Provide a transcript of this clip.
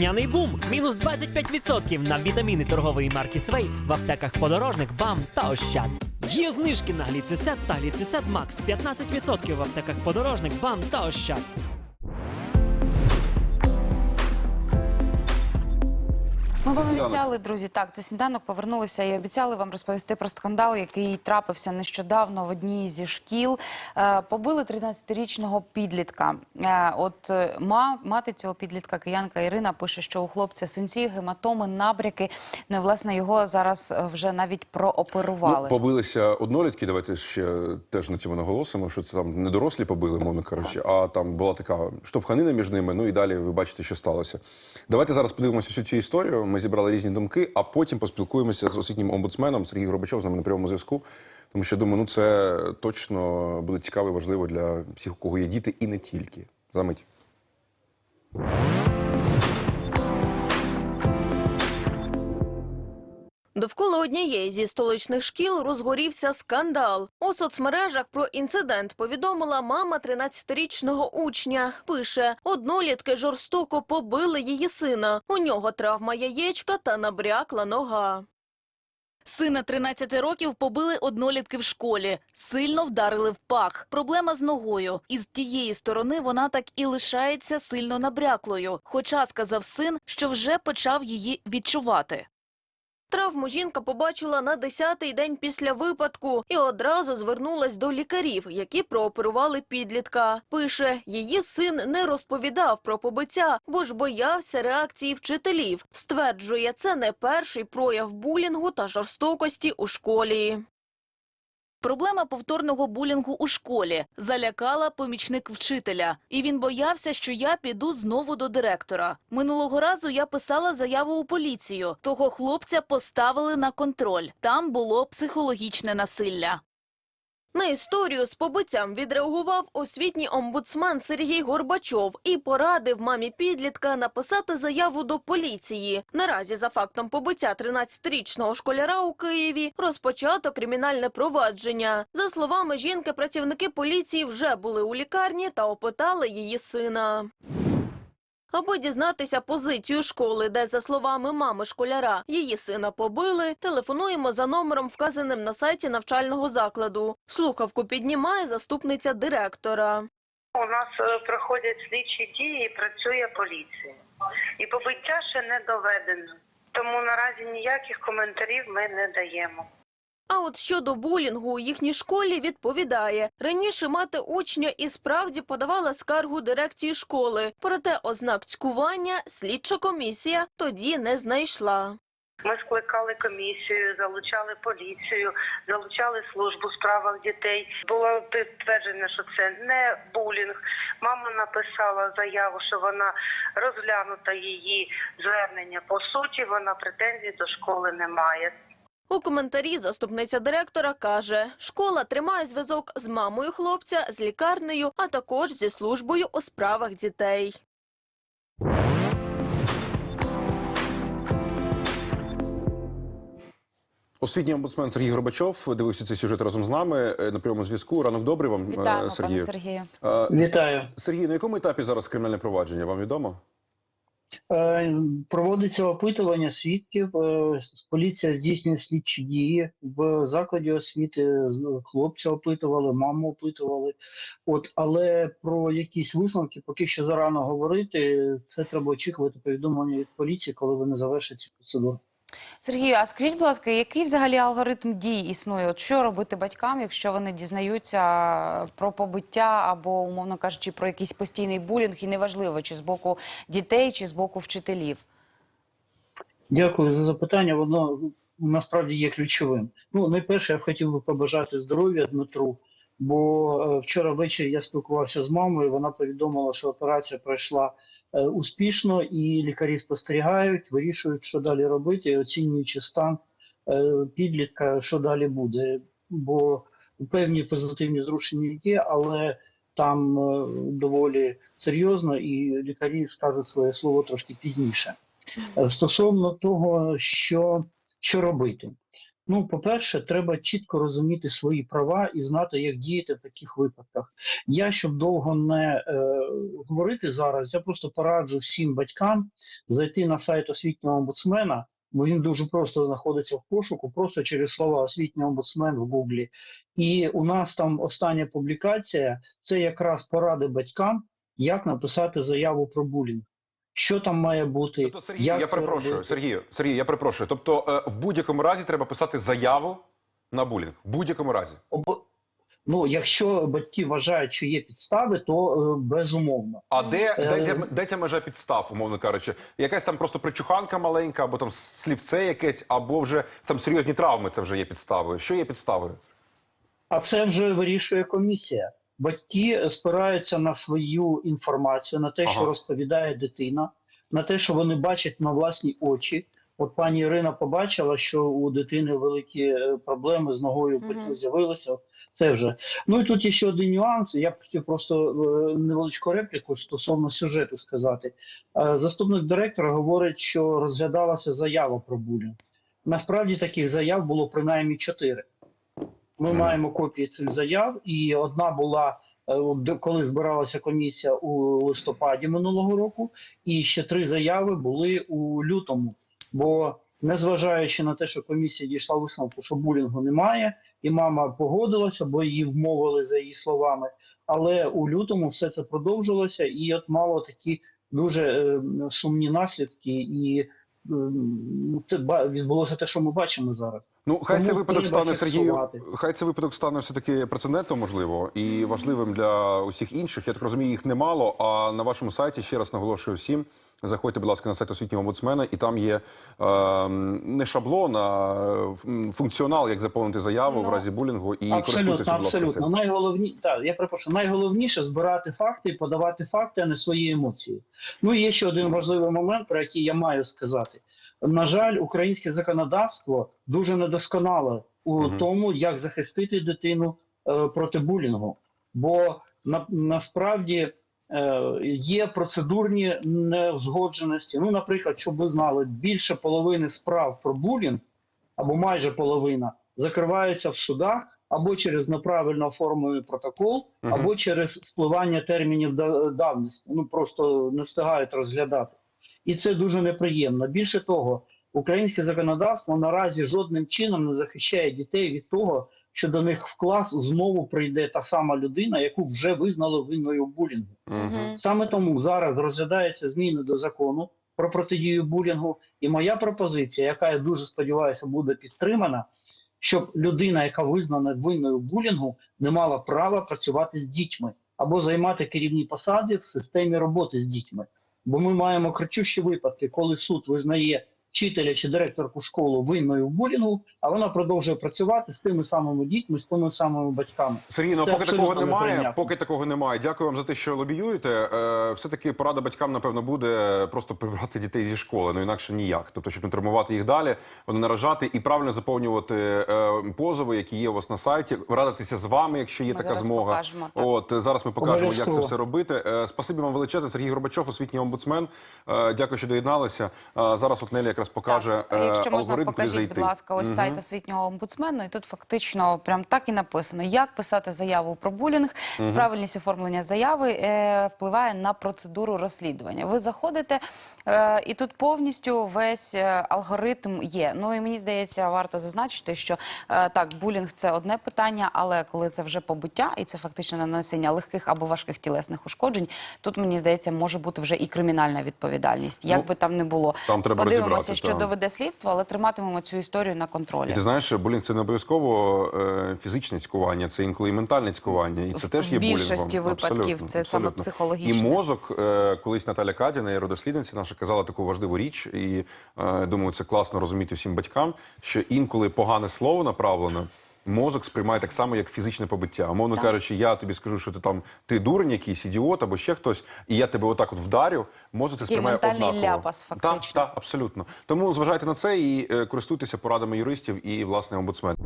Няний бум мінус 25% на вітаміни торгової марки Свей в аптеках Подорожник, БАМ та Ощад. Є знижки на гліцисет та гліцисет Макс 15% в аптеках Подорожник, БАМ та Ощад. Ми вам обіцяли, друзі, так, це сніданок повернулися і обіцяли вам розповісти про скандал, який трапився нещодавно в одній зі шкіл. Е, побили 13-річного підлітка. Е, от е, ма, мати цього підлітка, киянка Ірина, пише, що у хлопця синці, гематоми, набряки. Ну і власне його зараз вже навіть прооперували. Ну, побилися однолітки. Давайте ще теж на цьому наголосимо, що це там не дорослі побили, мовно кажучи, а там була така штовханина між ними. Ну і далі ви бачите, що сталося. Давайте зараз подивимося всю цю історію. Ми зібрали різні думки, а потім поспілкуємося з освітнім омбудсменом Сергій Горбачов з нами на прямому зв'язку. Тому що думаю, ну це точно буде цікаво і важливо для всіх, у кого є діти, і не тільки. Замить. Довкола однієї зі столичних шкіл розгорівся скандал. У соцмережах про інцидент повідомила мама 13-річного учня. Пише, однолітки жорстоко побили її сина. У нього травма яєчка та набрякла нога. Сина 13 років побили однолітки в школі, сильно вдарили в пах. Проблема з ногою. Із тієї сторони вона так і лишається сильно набряклою. Хоча сказав син, що вже почав її відчувати. Травму жінка побачила на 10-й день після випадку і одразу звернулась до лікарів, які прооперували підлітка. Пише, її син не розповідав про побиття, бо ж боявся реакції вчителів. Стверджує, це не перший прояв булінгу та жорстокості у школі. Проблема повторного булінгу у школі залякала помічник вчителя, і він боявся, що я піду знову до директора. Минулого разу я писала заяву у поліцію. Того хлопця поставили на контроль. Там було психологічне насилля. На історію з побиттям відреагував освітній омбудсмен Сергій Горбачов і порадив мамі підлітка написати заяву до поліції. Наразі за фактом побиття 13-річного школяра у Києві розпочато кримінальне провадження. За словами жінки, працівники поліції вже були у лікарні та опитали її сина. Аби дізнатися позицію школи, де, за словами мами школяра, її сина побили, телефонуємо за номером, вказаним на сайті навчального закладу. Слухавку піднімає заступниця директора. У нас е, проходять слідчі дії і працює поліція. І побиття ще не доведено. Тому наразі ніяких коментарів ми не даємо. А от щодо булінгу у їхній школі відповідає, раніше мати учня і справді подавала скаргу дирекції школи, проте ознак цькування слідча комісія тоді не знайшла. Ми скликали комісію, залучали поліцію, залучали службу в справах дітей. Було підтверджено, що це не булінг. Мама написала заяву, що вона розглянута її звернення. По суті, вона претензій до школи не має. У коментарі заступниця директора каже, школа тримає зв'язок з мамою хлопця, з лікарнею, а також зі службою у справах дітей. Освітній омбудсмен Сергій Горбачов дивився цей сюжет разом з нами е, на прямому зв'язку. Ранок добрий вам, е, Вітаємо, пане Сергію. Сергію. Е, Вітаю. Сергій, на якому етапі зараз кримінальне провадження? Вам відомо? Е, Проводиться опитування свідків. Е, Поліція здійснює слідчі дії в закладі освіти. з- Хлопця опитували, маму опитували. От, але про якісь висновки поки що зарано говорити. Це треба очікувати повідомлення від поліції, коли вони завершать цю процедури. Сергію, а скажіть, будь ласка, який взагалі алгоритм дій існує? От що робити батькам, якщо вони дізнаються про побиття або, умовно кажучи, про якийсь постійний булінг, і неважливо, чи з боку дітей, чи з боку вчителів? Дякую за запитання. Воно насправді є ключовим. Ну, найперше, я б хотів би побажати здоров'я Дмитру, бо е, вчора ввечері я спілкувався з мамою. Вона повідомила, що операція пройшла успішно, і лікарі спостерігають, вирішують, що далі робити, оцінюючи стан е, підлітка, що далі буде. Бо певні позитивні зрушення є, але там е, доволі серйозно, і лікарі скажуть своє слово трошки пізніше. Е, Стосовно того, що, що робити, Ну, по-перше, треба чітко розуміти свої права і знати, як діяти в таких випадках. Я, щоб довго не е, говорити зараз, я просто пораджу всім батькам зайти на сайт освітнього омбудсмена, бо він дуже просто знаходиться в пошуку, просто через слова освітній омбудсмен в Гуглі. І у нас там остання публікація це якраз поради батькам, як написати заяву про булінг. Що там має бути? Тобто, Сергій, як я перепрошую, робити? Сергію, Сергій, я перепрошую. Тобто, е, в будь-якому разі треба писати заяву на булінг. В будь-якому разі. Обо- Ну, якщо батьки вважають, що є підстави, то е, безумовно. А де, де, Е, де, де ця межа підстав, умовно кажучи? Якась там просто причуханка маленька, або там слівце якесь, або вже там серйозні травми, це вже є підставою. Що є підставою? А це вже вирішує комісія. Батьки спираються на свою інформацію, на те, Ага. що розповідає дитина, на те, що вони бачать на власні очі. От пані Ірина побачила, що у дитини великі е, проблеми з ногою Мгм. з'явилися. Це вже. Ну і тут є ще один нюанс. Я б хотів просто е, невеличку репліку стосовно сюжету сказати. Е, Заступник директора говорить, що розглядалася заява про булінг. Насправді таких заяв було принаймні чотири. Ми Мгм. маємо копії цих заяв, і одна була е, коли збиралася комісія у листопаді минулого року, і ще три заяви були у лютому. Бо незважаючи на те, що комісія дійшла висновку, що булінгу немає, і мама погодилася, бо її вмовили за її словами. Але у лютому все це продовжилося, і от мало такі дуже е, сумні наслідки, і це відбулося те, що ми бачимо зараз. Ну, хай Тому цей випадок стане Сергію. Хай цей випадок стане все таки прецедентом, можливо, і важливим для усіх інших. Я так розумію, їх немало. А на вашому сайті ще раз наголошую всім. Заходьте, будь ласка, на сайт освітнього омбудсмена, і там є е, не шаблон, а функціонал, як заповнити заяву в Ну, разі булінгу, і абсолютно, користуйтеся, будь ласка, абсолютно. Найголовні, так, я перепрошую, найголовніше збирати факти подавати факти, а не свої емоції. Ну і є ще один важливий момент, про який я маю сказати. На жаль, українське законодавство дуже недосконале у Мгм. тому, як захистити дитину е, проти булінгу. Бо на, насправді е, є процедурні неузгодженості. Ну, наприклад, щоб ви знали, більше половини справ про булінг або майже половина закриваються в судах або через неправильно оформлений протокол, Мгм. або через спливання термінів давності. Ну просто не встигають розглядати. І це дуже неприємно. Більше того, українське законодавство наразі жодним чином не захищає дітей від того, що до них в клас знову прийде та сама людина, яку вже визнали винною булінгу. Мгм. Саме тому зараз розглядаються зміни до закону про протидію булінгу. І моя пропозиція, яка я дуже сподіваюся, буде підтримана, щоб людина, яка визнана винною в булінгу, не мала права працювати з дітьми або займати керівні посади в системі роботи з дітьми. Бо ми маємо кричущі випадки, коли суд визнає вчителя чи директорку школи винною в булінгу, а вона продовжує працювати з тими самими дітьми, з тими самими батьками. Сергій, ну поки такого немає, неприйнятно. поки такого немає. Дякую вам за те, що лобіюєте. Е, все-таки порада батькам, напевно, буде просто прибрати дітей зі школи, ну інакше ніяк. Тобто, щоб не травмувати їх далі, вони наражати і правильно заповнювати е, позови, які є у вас на сайті, радитися з вами, якщо є Ми така зараз змога. покажемо, так. От зараз ми покажемо, як це все робити. Е, спасибі вам величезне. Сергій Горбачов, освітній омбудсмен. Е, дякую, що доєдналися. Е, зараз от Нелі якраз покаже Так, е, якщо можна, алгоритм, покажіть, зайти. будь ласка, ось угу. сайт освітнього омбудсмена, і тут фактично прям так і написано, як писати заяву про булінг. Правильність оформлення заяви е, впливає на процедуру розслідування. Ви заходите, і тут повністю весь е, алгоритм є. Ну і мені здається, варто зазначити, що е, так, булінг це одне питання, але коли це вже побиття, і це фактично нанесення легких або важких тілесних ушкоджень, тут мені здається, може бути вже і кримінальна відповідальність. Як Ну, би там не було, там треба подивимося, що так. доведе слідство, але триматимемо цю історію на контролі. І ти знаєш, булінг це не обов'язково е, фізичне цькування, це інколи і ментальне цькування. І це В- теж є в більшості булінгом. випадків Абсолютно, це саме психологічне. І мозок, е, колись Наталя Кадіна, єродослідниця наша, казала таку важливу річ, і е, думаю, це класно розуміти всім батькам, що інколи погане слово направлено. Мозок сприймає так само, як фізичне побиття. Умовно Так. кажучи, я тобі скажу, що ти там ти дурень, якийсь ідіот або ще хтось, і я тебе отак от вдарю. Мозок це сприймає однаково. ляпас, Так, фактично. так, абсолютно. Тому зважайте на це і е, користуйтеся порадами юристів і власне омбудсмен.